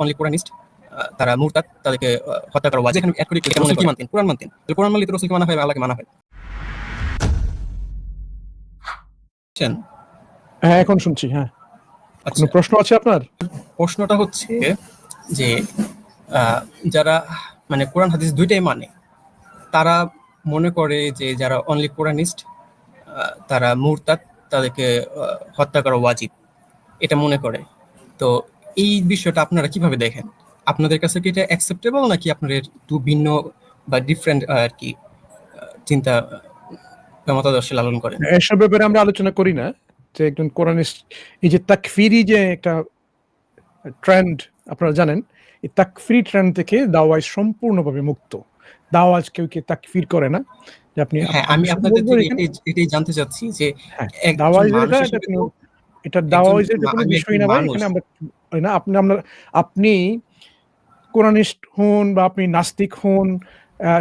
Only Quranist তারা মুরতাদ তাদেরকে হত্যা করা ওয়াজিব। এখানে অ্যাড করে কি রসুল কি মানতেন কোরআন মানতেন। তো কোরআন মানলে তো রসুলকে মানা হয় আল্লাহকে মানা হয়? হ্যাঁ এখন শুনছি হ্যাঁ। আচ্ছা। কোনো প্রশ্ন আছে আপনার? প্রশ্নটা হচ্ছে যে আহ, যারা মানে কোরআন হাদিস দুইটাই মানে তারা মনে করে যে যারা অনলি কোরআনিস্ট তারা মুরতাদ তাদেরকে হত্যা করা ওয়াজিব। এটা মনে করে। তো এই বিষয়টা আপনারা কীভাবে দেখেন? আপনাদের কাছে কি এটা অ্যাকসেপ্টেবল নাকি আপনাদের একটু ভিন্ন বা ডিফারেন্ট আর কি চিন্তা মতাদর্শ লালন করেন? এসব ব্যাপারে আমরা আলোচনা করি না। যে একজন কোরআনিস্ট এই যে তাকফিরি যে একটা ট্রেন্ড আপনারা জানেন এই তাকফিরি ট্রেন্ড থেকে দাওয়াজ সম্পূর্ণভাবে মুক্ত। দাওয়াজ কেউ কে তাকফির করে না? যে আপনি হ্যাঁ আমি আপনাদের থেকে এটাই- জানতে চাচ্ছি যে হ্যাঁ, একজন এটা এটা কোনো- এটা দাওয়াজের কোনো বিষয় না ভাই এখানে আমরা না আপনি আপনার আপনি কোরআনিস্ট হন বা আপনি নাস্তিক হন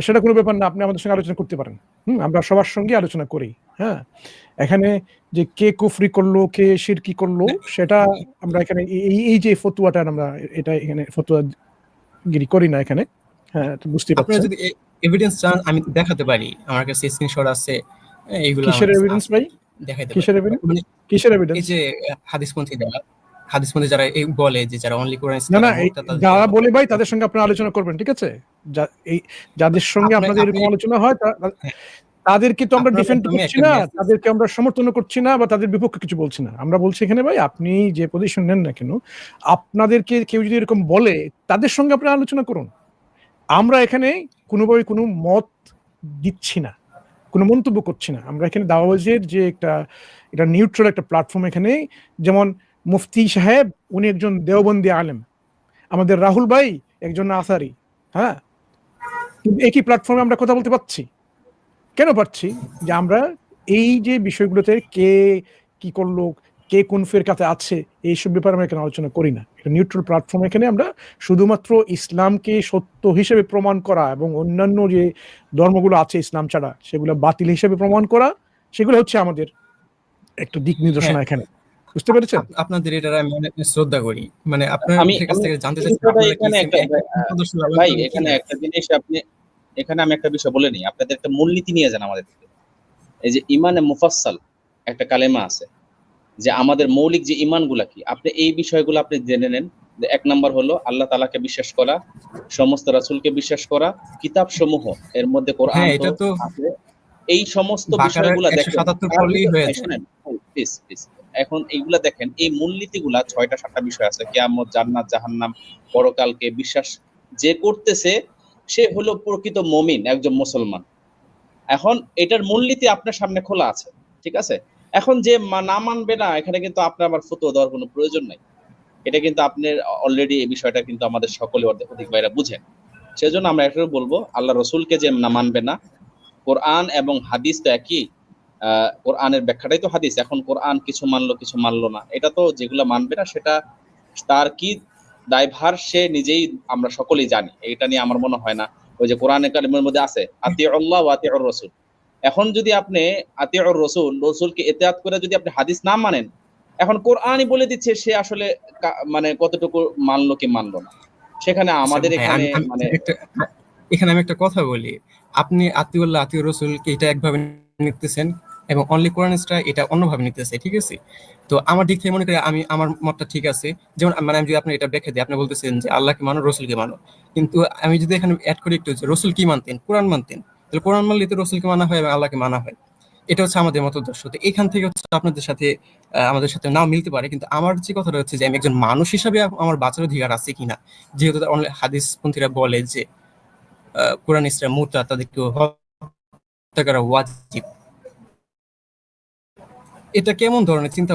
সেটা কোনো ব্যাপার না আপনি আমাদের সঙ্গে আলোচনা করতে পারেন। হুম আমরা সবার সঙ্গে আলোচনা করি হ্যাঁ? এখানে যে কে কুফরি করল কে শিরকি করল সেটা আমরা এখানে এই- এই এই যে ফতুয়াটা আমরা এটা এখানে ফতুয়া গিরি করি না এখানে হ্যাঁ তো বুঝতে পারছেন। যদি এভিডেন্স চান আমি দেখাতে পারি। আমার কাছে স্ক্রিনশট আছে এইগুলো কিসের এভিডেন্স ভাই? দেখাইতে কিসের এভিডেন্স মানে কিসের এই এভিডেন্স যে হাদিসপন্থী যারা হাদিসপন্থী যারা এই বলে যে যারা অনলি কোরআন না না যারা বলে ভাই তাদের সঙ্গে আপনারা আলোচনা করবেন ঠিক আছে? এই যাদের সঙ্গে আপনাদের এরকম আলোচনা হয় হ্যাঁ। তাদেরকে তো আমরা ডিফেন্ড করছি না তাদেরকে আমরা সমর্থন করছি না বা তাদের বিপক্ষে কিছু বলছি না। আমরা বলছি এখানে ভাই আপনি যে পজিশন নেন না কেন আপনাদেরকে কেউ যদি এরকম বলে তাদের সঙ্গে আপনারা আলোচনা করুন। আমরা এখানে কোনোভাবে কোনো মত দিচ্ছি না কোনো মন্তব্য করছি না। আমরা এখানে দাওয়াজের যে একটা এটা নিউট্রাল একটা প্ল্যাটফর্ম এখানে যেমন মুফতি সাহেব উনি একজন দেওবন্দি আলেম। আমাদের রাহুল ভাই একজন আসারি হ্যাঁ? কিন্তু একই প্ল্যাটফর্মে আমরা কথা বলতে পারছি। কেন পারছি? যে আমরা এই যে বিষয়গুলোতে কে কি করল কে কোন ফের কাছে আছে এইসব ব্যাপারে আমরা এখানে আলোচনা করি না। এটা নিউট্রাল প্ল্যাটফর্ম এখানে আমরা শুধুমাত্র ইসলামকে সত্য হিসেবে প্রমাণ করা এবং অন্যান্য যে ধর্মগুলো আছে ইসলাম ছাড়া সেগুলো বাতিল হিসেবে প্রমাণ করা সেগুলো হচ্ছে আমাদের একটা দিক নির্দেশনা হ্যাঁ। এখানে। বুঝতে পেরেছেন? আপনাদের এটা আমি অনেক শ্রদ্ধা করি। মানে আপনার আমি- কাছ থেকে জানতে চাচ্ছি আপনারা এখানে একটা- লালন ভাই এখানে একটা জিনিস আপনি এখানে আমি একটা বিষয় বলে নিই। আপনাদের একটা মূলনীতি নিয়ে যান আমাদের থেকে এই যে ইমানে মুফাসসাল একটা কালেমা আছে যে আমাদের মৌলিক যে ইমানগুলা কি? আপনি এই বিষয়গুলো আপনি জেনে নেন। যে এক নাম্বার হলো আল্লাহ তালাকে বিশ্বাস করা সমস্ত রাসূলকে বিশ্বাস করা কিতাব সমূহ এর মধ্যে কোরআন হ্যাঁ, এটা তো আছে। এই সমস্ত বিষয়গুলো দেখেন। 177 পড়লেই যায়। শুনেন প্লিজ প্লিজ এখন এইগুলা দেখেন, এই মূলনীতিগুলা ছয়টা, সাতটা বিষয় আছে। কেয়ামত, জান্নাত, জাহান্নাম, পরকালকে বিশ্বাস যে করতেছে, সে হলো প্রকৃত মমিন, একজন মুসলমান। এখন এটার মূলনীতি আপনার সামনে খোলা আছে, ঠিক আছে? এখন যে না মানবে না, এখানে কিন্তু আপনার আবার ফতোয়া দেওয়ার কোনো প্রয়োজন নাই। এটা কিন্তু আপনার অলরেডি এই বিষয়টা কিন্তু আমাদের সকলে অর্ধেক অধিক ভাইরা বুঝেন। সেজন্য আমরা এটাও বলব, আল্লাহ রসুলকে যে না মানবে না, কোরআন এবং হাদিস তো একই। কোরআনের ব্যাখ্যাটাই তো হাদিস। এখন কোরআন কিছু মানলো কিছু মানলো না। এটা তো যেগুলো মানবে না সেটা তার কি দায়ভার সে নিজেই আমরা সকলেই জানি। এটা নিয়ে আমার মনে হয় না। ওই যে কোরআন কালিমের মধ্যে আছে আতি আল্লাহ আতি রসুল এখন যদি আপনি আতি রসুল রসুলকে এতেয়াত করে যদি আপনি হাদিস না মানেন এখন কোরআনই বলে দিচ্ছে সে আসলে মানে কতটুকু মানলো কি মানলো না। সেখানে আমাদের এখানে মানে এখানে আমি একটা কথা বলি। আপনি আতিউল্লাহ আতিউর রসুলকে এটা একভাবে নিতেছেন। এবং অনলি কোরআনিস্টরা এটা অন্যভাবে নিতেছে ঠিক আছে? তো আমার দিক থেকে মনে করি আমি আমার মতটা ঠিক আছে। যেমন মানে আমি যদি আপনি এটা ব্যাখ্যা দিই আপনি বলতেছেন যে আল্লাহকে মানো রসুলকে মানো। কিন্তু আমি যদি এখানে অ্যাড করি একটু যে রসুল কি মানতেন কোরআন মানতেন তাহলে কোরআন মানলে তো রসুলকে মানা হয় এবং আল্লাহকে মানা হয়। এটা হচ্ছে আমাদের মতদর্শ। তো এখান থেকে হচ্ছে আপনাদের সাথে আমাদের সাথে নাও মিলতে পারে কিন্তু আমার যে কথাটা হচ্ছে যে আমি একজন মানুষ হিসাবে আমার বাঁচার অধিকার আছে কিনা যেহেতু অনলি হাদিসপন্থীরা বলে যে আহ, কোরআনিস্টরা মুতা তাদেরকে হত্যা করা ওয়াজিব। এটা কেমন ধরনের চিন্তা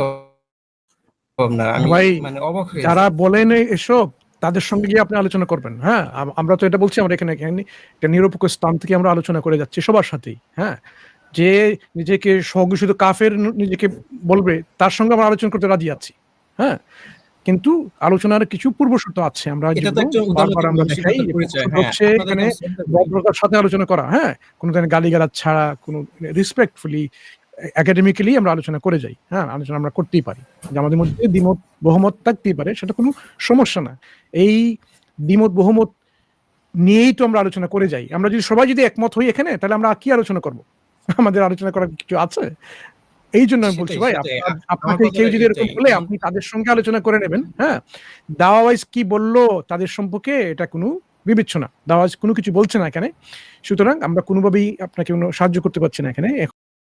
ভাবনা? আমি মানে অবাক হয়ে যারা বলেন এসব তাদের সঙ্গে গিয়ে আপনি আলোচনা করবেন হ্যাঁ? আমরা তো এটা বলছি আমরা এখানে একটা নিরপেক্ষ স্থান থেকে আমরা আলোচনা করে যাচ্ছি সবার সাথেই হ্যাঁ? যে নিজেকে স্বঘোষিত কাফের নিজেকে বলবে তার সঙ্গে আমরা আলোচনা করতে রাজি আছি হ্যাঁ? কিন্তু আলোচনার কিছু পূর্ব শর্ত আছে আমরা সেটা হ্যাঁ। হচ্ছে এখানে। ভদ্রতার সাথে আলোচনা করা হ্যাঁ? কোনো গালিগালাজ ছাড়া কোনো রেসপেক্টফুলি একাডেমিক্যালি আমরা আলোচনা করে যাই হ্যাঁ আলোচনা আমরা করতেই পারি। যে আমাদের মধ্যে দ্বিমত বহুমত থাকতেই পারে সেটা কোনো সমস্যা না। এই দ্বিমত বহুমত নিয়েই তো আমরা আলোচনা করে যাই। আমরা যদি সবাই যদি একমত হই এখানে তাহলে আমরা কি আলোচনা করব? আমাদের আলোচনা করার কিছু আছে? এই জন্য আমি বলছি ভাই আপনাকে কেউ যদি এরকম বলে আপনি তাদের সঙ্গে আলোচনা করে নেবেন হ্যাঁ। দাওয়াইজ কি বলল তাদের সম্পর্কে এটা কোনো বিবেচ্য না। দাওয়াইজ কোনো কিছু বলছে না এখানে। সুতরাং আমরা কোনোভাবেই আপনাকে কোনো সাহায্য করতে পারছি না এখানে।